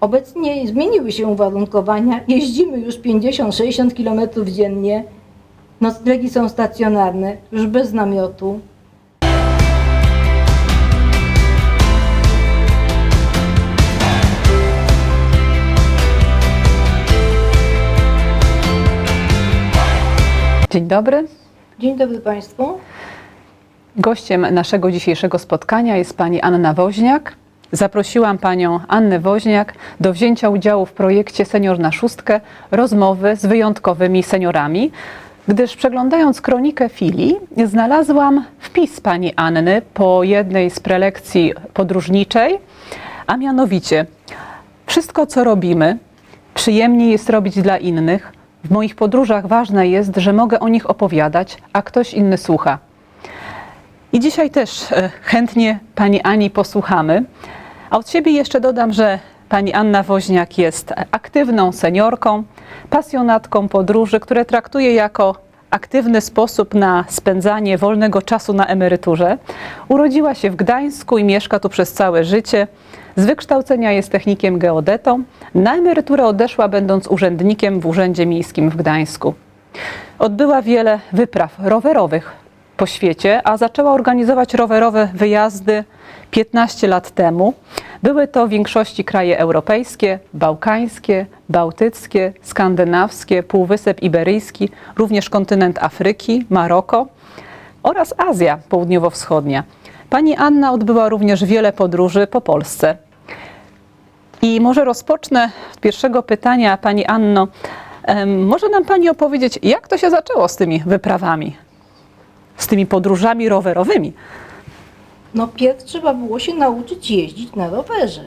Obecnie zmieniły się uwarunkowania. Jeździmy już 50-60 km dziennie. Noclegi są stacjonarne, już bez namiotu. Dzień dobry. Dzień dobry Państwu. Gościem naszego dzisiejszego spotkania jest pani Anna Woźniak. Zaprosiłam panią Annę Woźniak do wzięcia udziału w projekcie Senior na Szóstkę rozmowy z wyjątkowymi seniorami, gdyż przeglądając kronikę filii znalazłam wpis pani Anny po jednej z prelekcji podróżniczej, a mianowicie wszystko co robimy przyjemnie jest robić dla innych. W moich podróżach ważne jest, że mogę o nich opowiadać, a ktoś inny słucha. I dzisiaj też e, chętnie pani Ani posłuchamy. A od siebie jeszcze dodam, że pani Anna Woźniak jest aktywną seniorką, pasjonatką podróży, które traktuje jako aktywny sposób na spędzanie wolnego czasu na emeryturze. Urodziła się w Gdańsku i mieszka tu przez całe życie. Z wykształcenia jest technikiem geodetą. Na emeryturę odeszła, będąc urzędnikiem w Urzędzie Miejskim w Gdańsku. Odbyła wiele wypraw rowerowych po świecie, a zaczęła organizować rowerowe wyjazdy 15 lat temu. Były to w większości kraje europejskie, bałkańskie, bałtyckie, skandynawskie, Półwysep Iberyjski, również kontynent Afryki, Maroko oraz Azja Południowo-Wschodnia. Pani Anna odbyła również wiele podróży po Polsce. I może rozpocznę od pierwszego pytania, Pani Anno. Może nam Pani opowiedzieć, jak to się zaczęło z tymi wyprawami, z tymi podróżami rowerowymi? No pierw trzeba było się nauczyć jeździć na rowerze.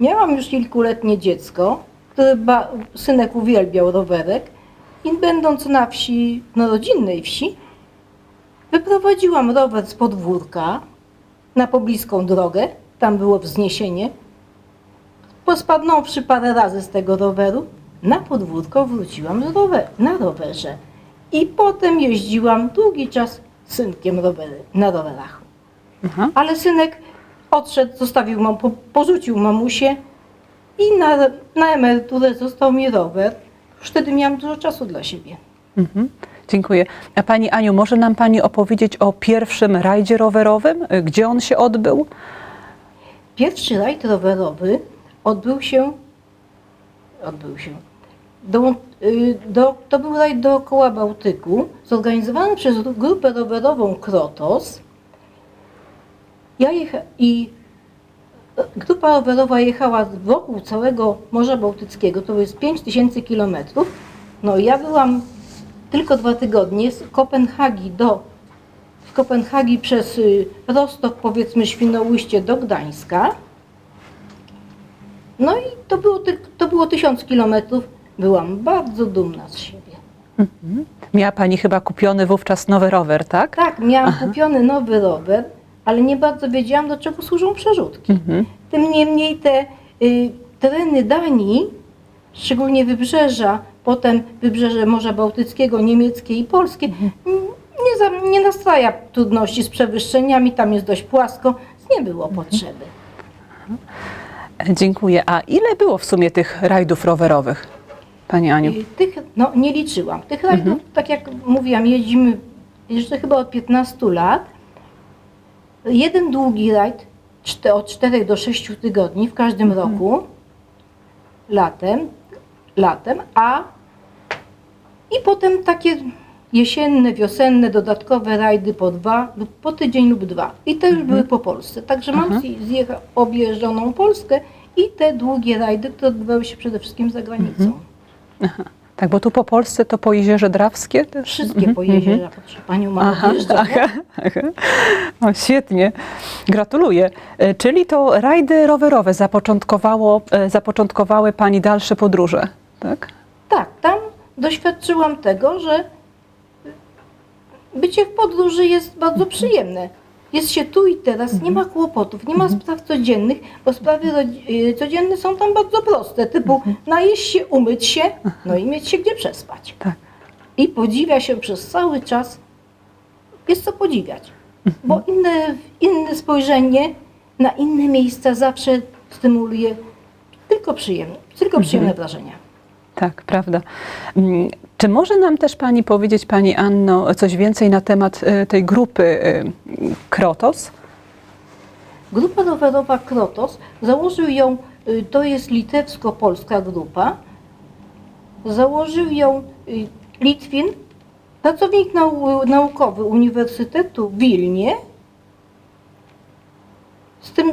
Miałam już kilkuletnie dziecko, które ba- synek uwielbiał rowerek i będąc na wsi, na rodzinnej wsi, wyprowadziłam rower z podwórka na pobliską drogę, tam było wzniesienie. Pospadnąwszy parę razy z tego roweru, na podwórko wróciłam rower, na rowerze. I potem jeździłam długi czas synkiem rowery, na rowerach. Aha. Ale synek odszedł, zostawił mam, po, porzucił mamusię i na, na emeryturę został mi rower. Już wtedy miałam dużo czasu dla siebie. Mhm. Dziękuję. A Pani Aniu, może nam Pani opowiedzieć o pierwszym rajdzie rowerowym? Gdzie on się odbył? Pierwszy rajd rowerowy odbył się, odbył się, do, y, do, to był rajd dookoła Bałtyku, zorganizowany przez grupę rowerową Krotos. Ja jecha, I grupa rowerowa jechała wokół całego Morza Bałtyckiego, to jest 5000 kilometrów. No ja byłam tylko dwa tygodnie z Kopenhagi do z Kopenhagi przez y, Rostok, powiedzmy Świnoujście do Gdańska. No i to było, to było tysiąc kilometrów. Byłam bardzo dumna z siebie. Miała Pani chyba kupiony wówczas nowy rower, tak? Tak, miałam kupiony nowy rower, ale nie bardzo wiedziałam, do czego służą przerzutki. Mhm. Tym niemniej te y, tereny Danii, szczególnie wybrzeża, potem wybrzeże Morza Bałtyckiego, niemieckie i polskie, Mhm. nie, za, nie nastraja trudności z przewyższeniami, tam jest dość płasko, nie było Mhm. potrzeby. Dziękuję. A ile było w sumie tych rajdów rowerowych, Pani Aniu? Tych, no nie liczyłam. Tych rajdów, tak jak mówiłam, jeździmy jeszcze chyba od 15 lat. Jeden długi rajd od 4 do 6 tygodni w każdym roku, latem, latem, a i potem takie jesienne, wiosenne, dodatkowe rajdy po dwa, lub po tydzień lub dwa. I te już były po Polsce. Także mam zjecha- objeżdżoną Polskę i te długie rajdy, które odbywały się przede wszystkim za granicą. Tak, bo tu po Polsce to po Jeziorze Drawskie też? Wszystkie po jeziora, proszę Panią, mam Aha, aha, aha. O, świetnie, gratuluję. E, Czyli to rajdy rowerowe zapoczątkowało, e, zapoczątkowały Pani dalsze podróże, tak? Tak, tam doświadczyłam tego, że bycie w podróży jest bardzo przyjemne. Jest się tu i teraz, nie ma kłopotów, nie ma spraw codziennych, bo sprawy y, codzienne są tam bardzo proste, typu najeść się, umyć się, no i mieć się gdzie przespać. Tak. I podziwia się przez cały czas, jest co podziwiać, bo inne, inne spojrzenie na inne miejsca zawsze stymuluje tylko przyjemne, tylko przyjemne wrażenia. Tak, prawda. Czy może nam też Pani powiedzieć, Pani Anno, coś więcej na temat e, tej grupy e, Krotos? Grupa rowerowa Krotos, założył ją, y, to jest litewsko-polska grupa, założył ją Litwin, pracownik nau- naukowy Uniwersytetu w Wilnie. Z tym,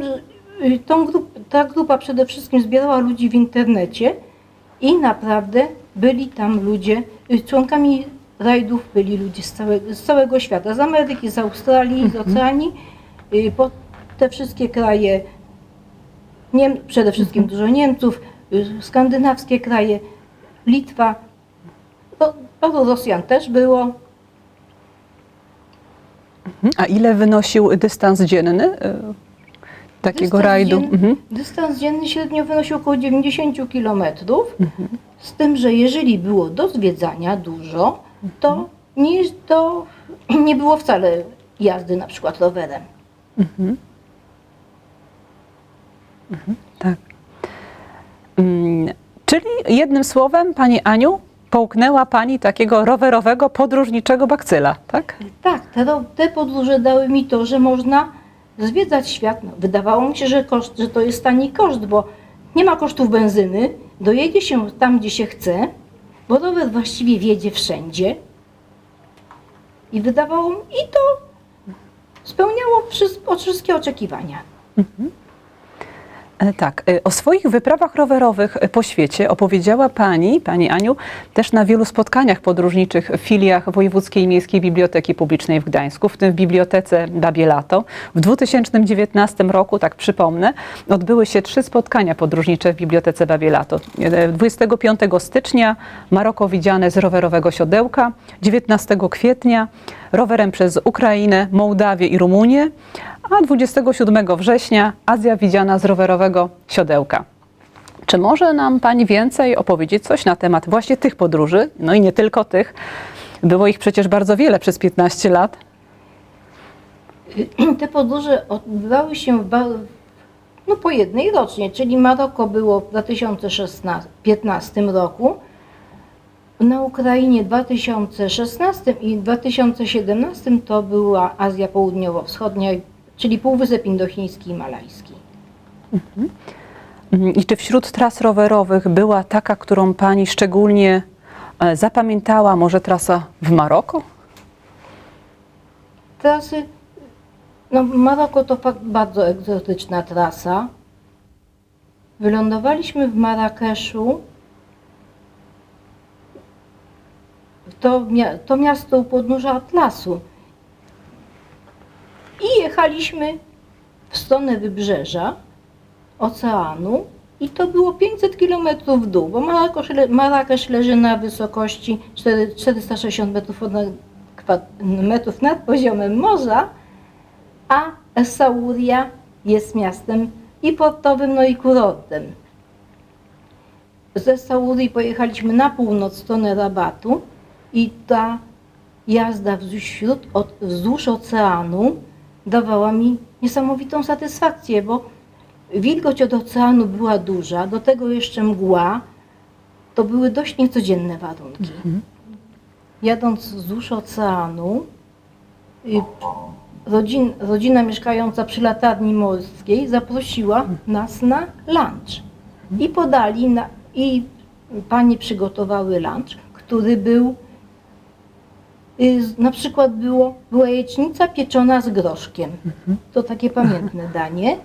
tą grup, ta grupa przede wszystkim zbierała ludzi w internecie i naprawdę byli tam ludzie, członkami rajdów byli ludzie z całego, z całego świata, z Ameryki, z Australii, z Oceanii, y, po te wszystkie kraje, Niem, przede wszystkim dużo Niemców, y, skandynawskie kraje, Litwa, no, paru Rosjan też było. Mhm. A ile wynosił dystans dzienny e, takiego Dystans rajdu? dzien- Mhm. Dystans dzienny średnio wynosił około 90 km, z tym, że jeżeli było do zwiedzania dużo, to nie, jest- to nie było wcale jazdy na przykład rowerem. Tak. Mm, Czyli jednym słowem, Pani Aniu, połknęła Pani takiego rowerowego, podróżniczego bakcyla, tak? Tak, te, te podróże dały mi to, że można zwiedzać świat. No, wydawało mi się, że, koszt, że to jest tani koszt, bo nie ma kosztów benzyny, dojedzie się tam, gdzie się chce, bo rower właściwie wiedzie wszędzie. I wydawało mi, i to spełniało wszystkie oczekiwania. E, Tak, e, o swoich wyprawach rowerowych e, po świecie opowiedziała Pani, Pani Aniu, też na wielu spotkaniach podróżniczych w filiach Wojewódzkiej Miejskiej Biblioteki Publicznej w Gdańsku, w tym w Bibliotece Babie Lato. W 2019 roku, tak przypomnę, odbyły się trzy spotkania podróżnicze w Bibliotece Babie Lato. E, 25 stycznia Maroko widziane z rowerowego siodełka, 19 kwietnia rowerem przez Ukrainę, Mołdawię i Rumunię, a 27 września Azja widziana z rowerowego siodełka. Czy może nam Pani więcej opowiedzieć coś na temat właśnie tych podróży? No i nie tylko tych. Było ich przecież bardzo wiele przez 15 lat. Te podróże odbywały się w no, po jednej rocznie, czyli Maroko było w 2015 roku, na Ukrainie w 2016 i w 2017 to była Azja Południowo-Wschodnia, czyli Półwysep Indochiński i Malajski. Mm, I czy wśród tras rowerowych była taka, którą Pani szczególnie e, zapamiętała? Może trasa w Maroko? Trasy, no Maroko to fakt bardzo egzotyczna trasa. Wylądowaliśmy w Marrakeszu. To, to miasto u podnóża Atlasu. I jechaliśmy w stronę wybrzeża oceanu i to było 500 km w dół, bo Marrakesz, le- Marrakesz leży na wysokości 4, 460 metrów, kwa- metrów nad poziomem morza, a Essaouira jest miastem i portowym, no i kurortem. Z Essaurii pojechaliśmy na północ, w stronę Rabatu i ta jazda wzdłuż, wśród, od, wzdłuż oceanu dawała mi niesamowitą satysfakcję, bo wilgoć od oceanu była duża, do tego jeszcze mgła. To były dość niecodzienne warunki. Jadąc wzdłuż oceanu, y, rodzin, rodzina mieszkająca przy latarni morskiej zaprosiła nas na lunch. I podali, na, i panie przygotowały lunch, który był, na przykład było, była jajecznica pieczona z groszkiem. To takie pamiętne danie.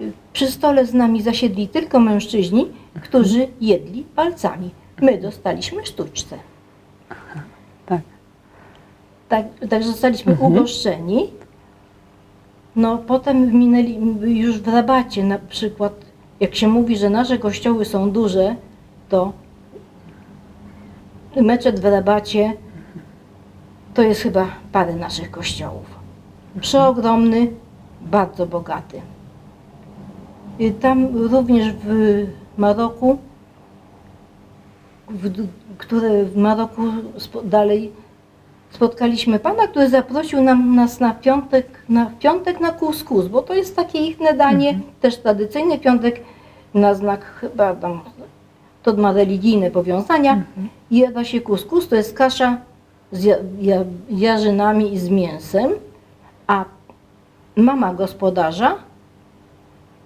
Y, Przy stole z nami zasiedli tylko mężczyźni, którzy jedli palcami. My dostaliśmy sztuczce. Tak. Tak, tak zostaliśmy ugoszczeni. No potem minęli już w rabacie na przykład, jak się mówi, że nasze kościoły są duże, to meczet w rabacie to jest chyba parę naszych kościołów. Przeogromny, bardzo bogaty. Y, Tam również w Maroku, w, które w Maroku spo- dalej spotkaliśmy pana, który zaprosił nam, nas na piątek, na piątek na kuskus, bo to jest takie ich danie, też tradycyjny piątek na znak chyba tam, to ma religijne powiązania. I jada się kuskus, to jest kasza z ja, ja, jarzynami i z mięsem, a mama gospodarza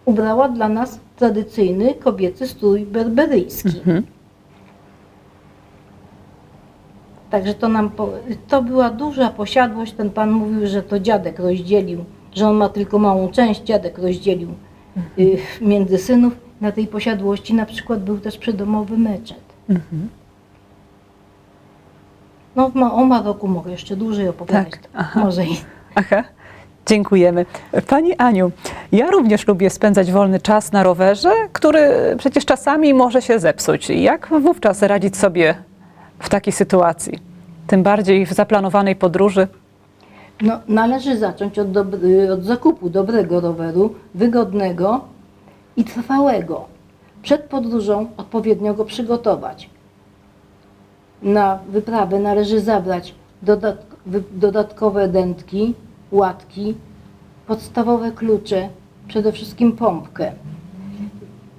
ubrała dla nas tradycyjny kobiecy strój berberyjski. Mhm. Także to nam, po, to była duża posiadłość. Ten pan mówił, że to dziadek rozdzielił, że on ma tylko małą część, dziadek rozdzielił y, między synów. Na tej posiadłości na przykład był też przydomowy meczet. Mhm. No ma, o Maroku mogę jeszcze dłużej opowiadać. Tak, aha. Może i Aha, dziękujemy. Pani Aniu, ja również lubię spędzać wolny czas na rowerze, który przecież czasami może się zepsuć. Jak wówczas radzić sobie w takiej sytuacji? Tym bardziej w zaplanowanej podróży. No, należy zacząć od, dobry, od zakupu dobrego roweru, wygodnego i trwałego. Przed podróżą odpowiednio go przygotować. Na wyprawę należy zabrać dodatkowe dętki, łatki, podstawowe klucze, przede wszystkim pompkę.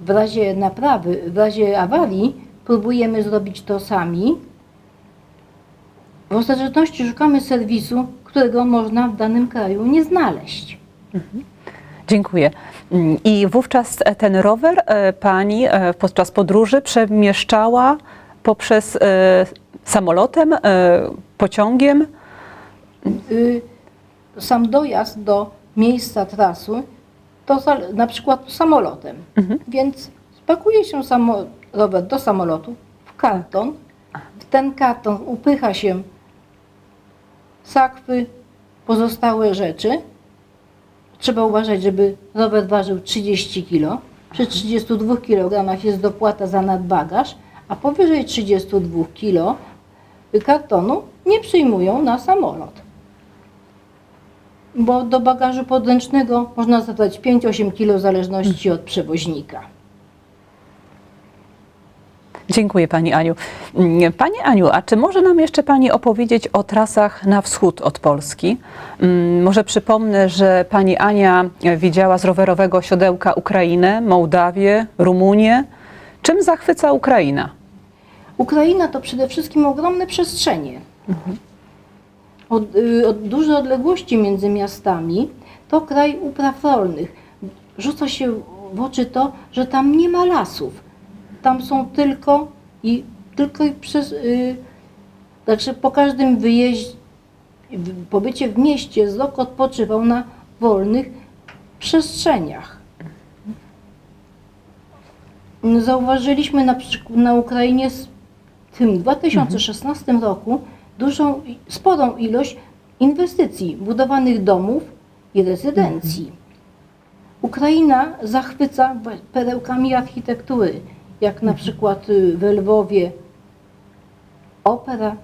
W razie naprawy, w razie awarii próbujemy zrobić to sami, w ostateczności szukamy serwisu, którego można w danym kraju nie znaleźć. Dziękuję. Mm, I wówczas ten rower e, pani e, podczas podróży przemieszczała poprzez e, samolotem, e, pociągiem. Y, Sam dojazd do miejsca trasy to na przykład samolotem. Więc spakuje się samo, rower do samolotu w karton. W ten karton upycha się sakwy, pozostałe rzeczy. Trzeba uważać, żeby rower ważył 30 kg. Przy 32 kg jest dopłata za nadbagaż, a powyżej 32 kg kartonu nie przyjmują na samolot. Bo do bagażu podręcznego można zabrać 5-8 kg w zależności od przewoźnika. Dziękuję Pani Aniu. Mm, Pani Aniu, a czy może nam jeszcze Pani opowiedzieć o trasach na wschód od Polski? Mm, Może przypomnę, że Pani Ania widziała z rowerowego siodełka Ukrainę, Mołdawię, Rumunię. Czym zachwyca Ukraina? Ukraina to przede wszystkim ogromne przestrzenie. Od, y, od duże odległości między miastami to kraj upraw rolnych. Rzuca się w oczy to, że tam nie ma lasów. Tam są tylko i tylko i przez. Y, także po każdym wyjeździe, pobycie w mieście wzrok odpoczywał na wolnych przestrzeniach. Zauważyliśmy na na Ukrainie w tym 2016 roku dużą, sporą ilość inwestycji, budowanych domów i rezydencji. Ukraina zachwyca perełkami architektury, jak na przykład y, w Lwowie opera,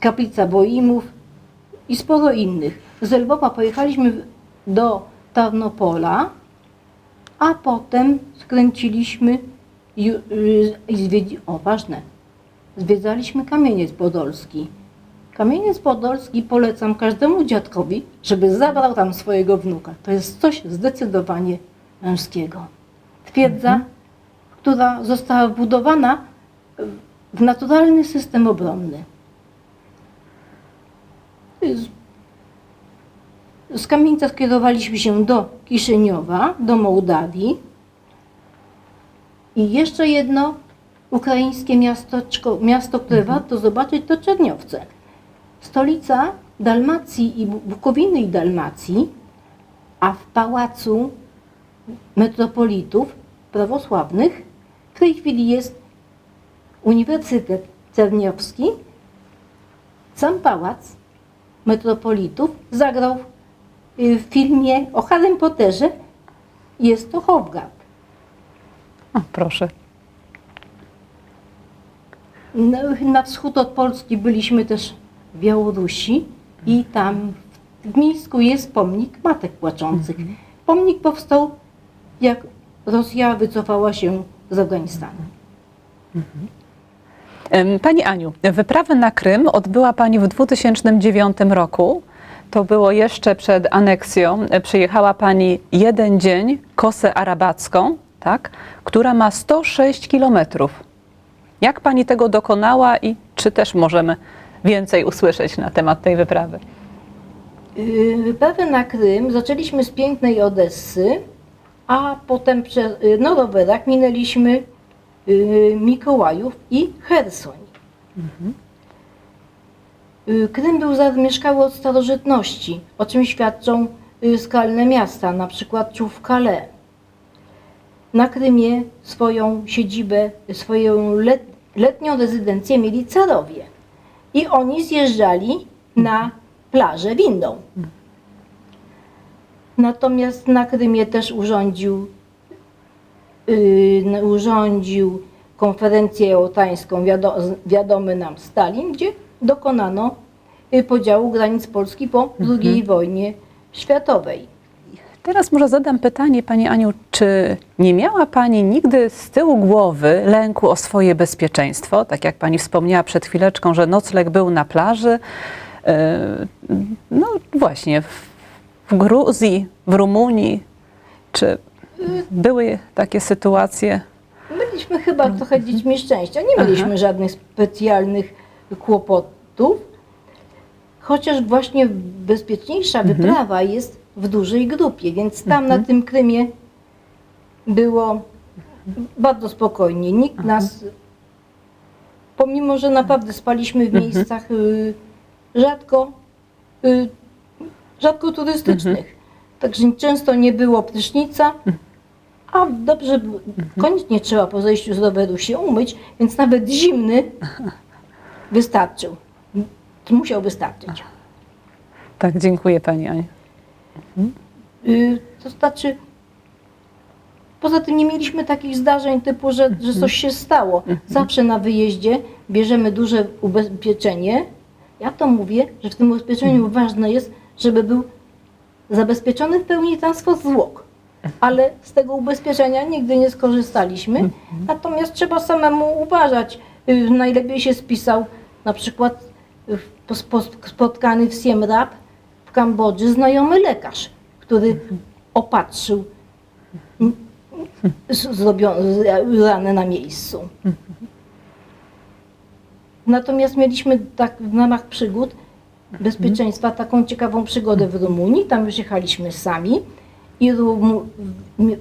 kaplica Boimów i sporo innych. Z Lwowa pojechaliśmy do Tarnopola, a potem skręciliśmy i, y, i zwiedzi, o ważne, zwiedzaliśmy Kamieniec Podolski. Kamieniec Podolski polecam każdemu dziadkowi, żeby zabrał tam swojego wnuka. To jest coś zdecydowanie męskiego. Twierdza, która została wbudowana w naturalny system obronny. Z, Kamieńca skierowaliśmy się do Kiszyniowa, do Mołdawii. I jeszcze jedno ukraińskie miasteczko, miasto, które warto zobaczyć, to Czerniowce. Stolica Dalmacji i Bu- Bukowiny i Dalmacji, a w pałacu metropolitów prawosławnych w tej chwili jest Uniwersytet Czerniowski. Sam pałac metropolitów zagrał w filmie o Harrym Potterze. Jest to Hofgard. O, proszę. Na, na wschód od Polski byliśmy też w Białorusi i tam w Mińsku jest pomnik Matek Płaczących. Pomnik powstał, jak Rosja wycofała się z Afganistanu. Em, Pani Aniu, wyprawę na Krym odbyła Pani w 2009 roku. To było jeszcze przed aneksją. Przyjechała Pani jeden dzień kosę arabacką, tak? Która ma 106 kilometrów. Jak pani tego dokonała i czy też możemy więcej usłyszeć na temat tej wyprawy? Y, Wyprawę na Krym zaczęliśmy z pięknej Odessy, a potem prze, y, na rowerach minęliśmy y, Mikołajów i Hersoń. Y, Krym był zamieszkały od starożytności, o czym świadczą y, skalne miasta, na przykład Czów-Calais. Na Krymie swoją siedzibę, swoją let, letnią rezydencję mieli carowie. I oni zjeżdżali na plażę windą. Natomiast na Krymie też urządził, yy, urządził konferencję jałtańską, wiado, wiadomy nam Stalin, gdzie dokonano y, podziału granic Polski po II wojnie światowej. Teraz może zadam pytanie Pani Aniu, czy nie miała Pani nigdy z tyłu głowy lęku o swoje bezpieczeństwo? Tak jak Pani wspomniała przed chwileczką, że nocleg był na plaży. e, No właśnie, w- Gruzji, w Rumunii. Czy były takie sytuacje? Byliśmy chyba trochę dziećmi szczęścia. Nie mieliśmy żadnych specjalnych kłopotów. Chociaż właśnie bezpieczniejsza wyprawa jest w dużej grupie, więc tam na tym Krymie było bardzo spokojnie. Nikt nas, pomimo że naprawdę spaliśmy w miejscach y, rzadko, y, rzadko turystycznych. Także często nie było prysznica, a dobrze, było- koniecznie trzeba po zejściu z roweru się umyć, więc nawet zimny wystarczył. Musiał wystarczyć. Tak, dziękuję Pani Aniu. Y, To znaczy, poza tym nie mieliśmy takich zdarzeń typu, że, że coś się stało. Zawsze na wyjeździe bierzemy duże ubezpieczenie. Ja to mówię, że w tym ubezpieczeniu ważne jest, żeby był zabezpieczony w pełni transport zwłok. Ale z tego ubezpieczenia nigdy nie skorzystaliśmy. Natomiast trzeba samemu uważać. Y, Najlepiej się spisał na przykład y, po- po- spotkany w Siem Reap w Kambodży znajomy lekarz, który opatrzył z- zrobio- z- ranę na miejscu. Natomiast mieliśmy tak w ramach przygód bezpieczeństwa taką ciekawą przygodę w Rumunii. Tam już jechaliśmy sami i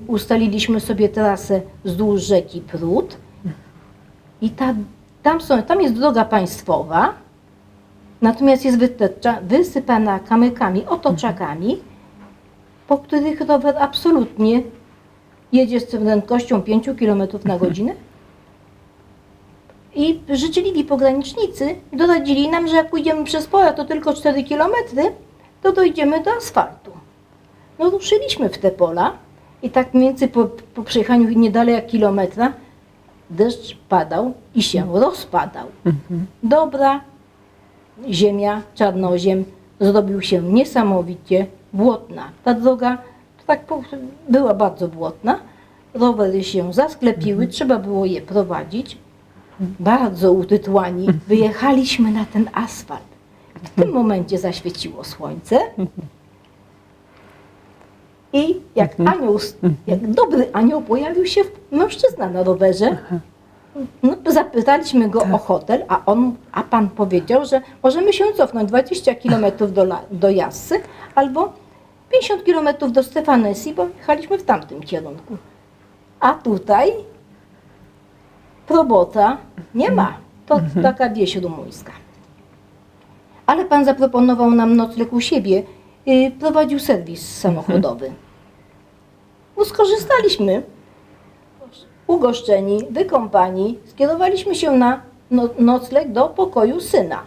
ustaliliśmy sobie trasę wzdłuż rzeki Prut. I ta, tam, są, tam jest droga państwowa, natomiast jest wytycza, wysypana kamykami, otoczakami, po których rower absolutnie jedzie z prędkością 5 km na godzinę. I życzliwi pogranicznicy doradzili nam, że jak pójdziemy przez pola to tylko 4 km, to dojdziemy do asfaltu. No ruszyliśmy w te pola i tak mniej więcej po, po przejechaniu nie dalej jak kilometra deszcz padał i się rozpadał. Dobra ziemia, czarnoziem zrobił się niesamowicie błotna. Ta droga tak była bardzo błotna. Rowery się zasklepiły, trzeba było je prowadzić. Bardzo utytłani wyjechaliśmy na ten asfalt. W tym momencie zaświeciło słońce. I jak anioł, jak dobry anioł pojawił się mężczyzna na rowerze, no, zapytaliśmy go o hotel, a, on, a pan powiedział, że możemy się cofnąć 20 km do, do Jassy albo 50 km do Stefanesi, bo jechaliśmy w tamtym kierunku. A tutaj robota nie ma. To taka wieś rumuńska. Ale pan zaproponował nam nocleg u siebie. Yy, prowadził serwis samochodowy. Skorzystaliśmy ugoszczeni, wykąpani, skierowaliśmy się na no, nocleg do pokoju syna.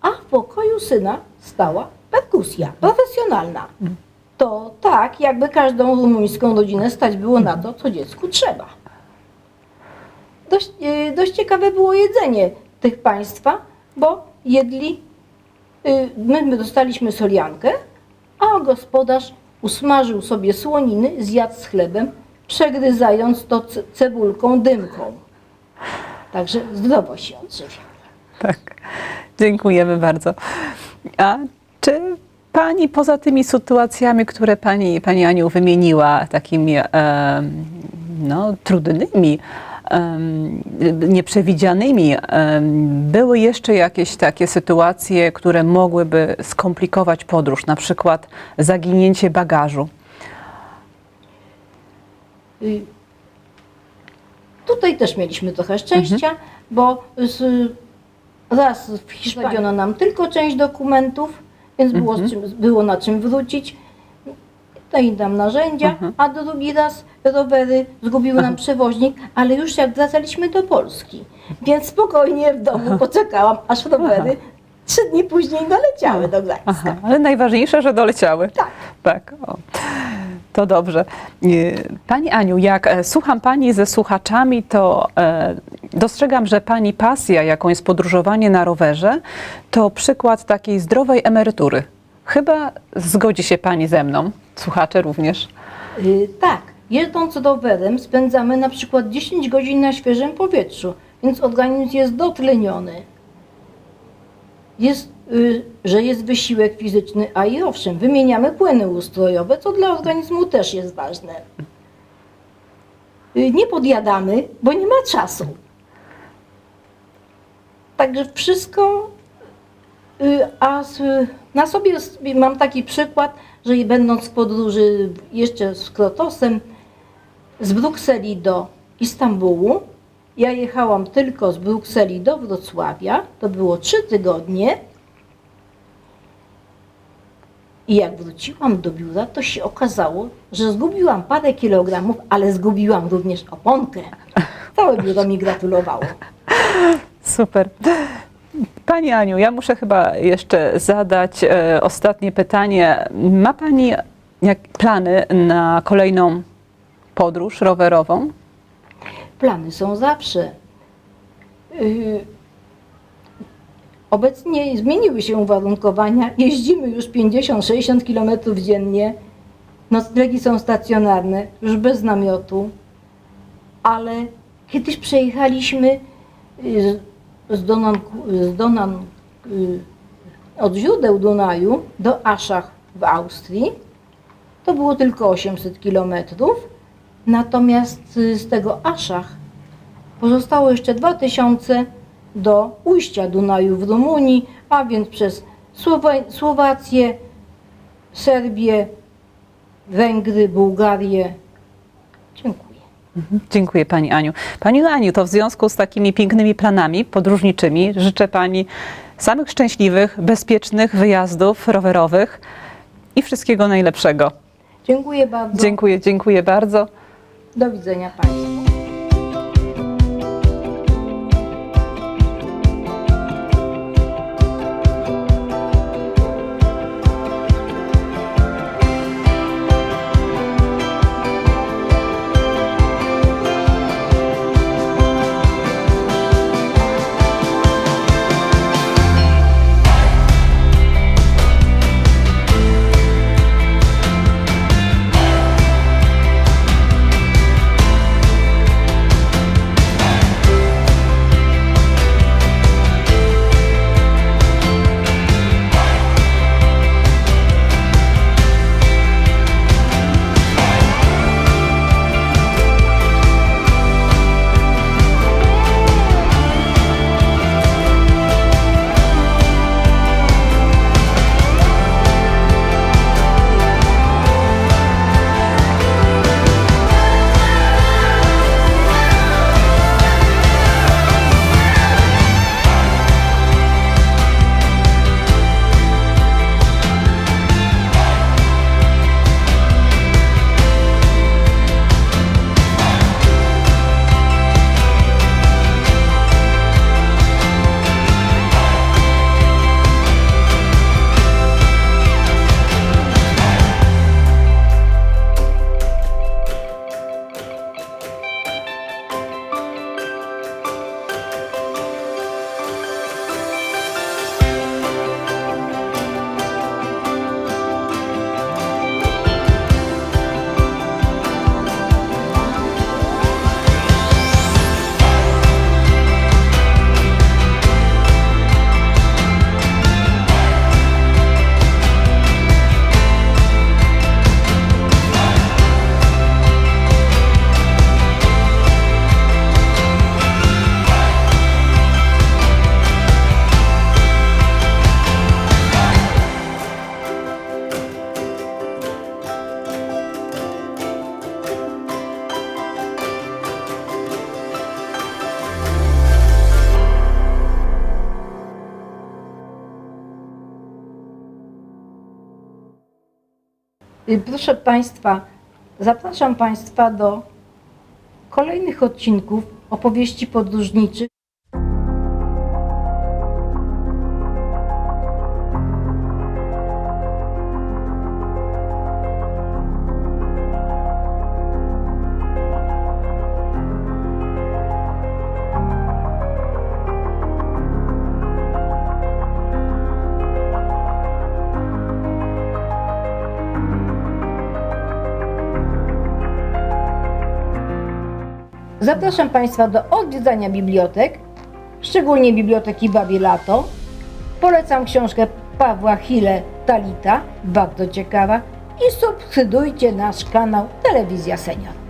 A w pokoju syna stała perkusja profesjonalna. To tak, jakby każdą rumuńską rodzinę stać było na to, co dziecku trzeba. Dość, yy, dość ciekawe było jedzenie tych państwa, bo jedli, my, my dostaliśmy soliankę, a gospodarz usmażył sobie słoniny, zjadł z chlebem, przegryzając to ce- cebulką dymką. Także zdrowo się odżywia. Tak, dziękujemy bardzo. A czy Pani poza tymi sytuacjami, które Pani, Pani Aniu wymieniła, takimi e, no, trudnymi, nieprzewidzianymi. Były jeszcze jakieś takie sytuacje, które mogłyby skomplikować podróż, na przykład zaginięcie bagażu. Y, Tutaj też mieliśmy trochę szczęścia, bo z, raz w Hiszpanii znaleziono nam tylko część dokumentów, więc było, z czym, było na czym wrócić. Dali nam narzędzia, a drugi raz rowery zgubił nam przewoźnik, ale już jak wracaliśmy do Polski. Więc spokojnie w domu poczekałam, aż rowery trzy dni później doleciały do Gdańska. Aha, ale najważniejsze, że doleciały. Tak. Tak, o. to dobrze. Y, Pani Aniu, jak e, słucham Pani ze słuchaczami, to e, dostrzegam, że Pani pasja, jaką jest podróżowanie na rowerze, to przykład takiej zdrowej emerytury. Chyba zgodzi się Pani ze mną, słuchacze również. Y, tak, jeżdżąc rowerem spędzamy na przykład 10 godzin na świeżym powietrzu, więc organizm jest dotleniony. Jest, y, że jest wysiłek fizyczny, a i owszem, wymieniamy płyny ustrojowe, co dla organizmu też jest ważne. Y, nie podjadamy, bo nie ma czasu. Także wszystko A z, na sobie mam taki przykład, że będąc w podróży jeszcze z Krotosem z Brukseli do Istambułu, ja jechałam tylko z Brukseli do Wrocławia, to było trzy tygodnie. I jak wróciłam do biura, to się okazało, że zgubiłam parę kilogramów, ale zgubiłam również oponkę. Całe biuro mi gratulowało. Super. Pani Aniu, ja muszę chyba jeszcze zadać e, ostatnie pytanie. Ma Pani jak, plany na kolejną podróż rowerową? Plany są zawsze. Yy, Obecnie zmieniły się uwarunkowania. Jeździmy już 50-60 km dziennie. Noclegi są stacjonarne, już bez namiotu. Ale kiedyś przejechaliśmy yy, z Donan, yy, od źródeł Dunaju do Aszach w Austrii. To było tylko 800 kilometrów. Natomiast y, z tego Aszach pozostało jeszcze 2000 do ujścia Dunaju w Rumunii, a więc przez Słowa- Słowację, Serbię, Węgry, Bułgarię. Dziękuję. Dziękuję Pani Aniu. Pani Aniu, to w związku z takimi pięknymi planami podróżniczymi życzę Pani samych szczęśliwych, bezpiecznych wyjazdów rowerowych i wszystkiego najlepszego. Dziękuję bardzo. Dziękuję, dziękuję bardzo. Do widzenia Państwu. Proszę Państwa, zapraszam Państwa do kolejnych odcinków opowieści podróżniczych. Zapraszam Państwa do odwiedzania bibliotek, szczególnie biblioteki Babie Lato. Polecam książkę Pawła Chile Talita, bardzo ciekawa. I subskrybujcie nasz kanał Telewizja Senior.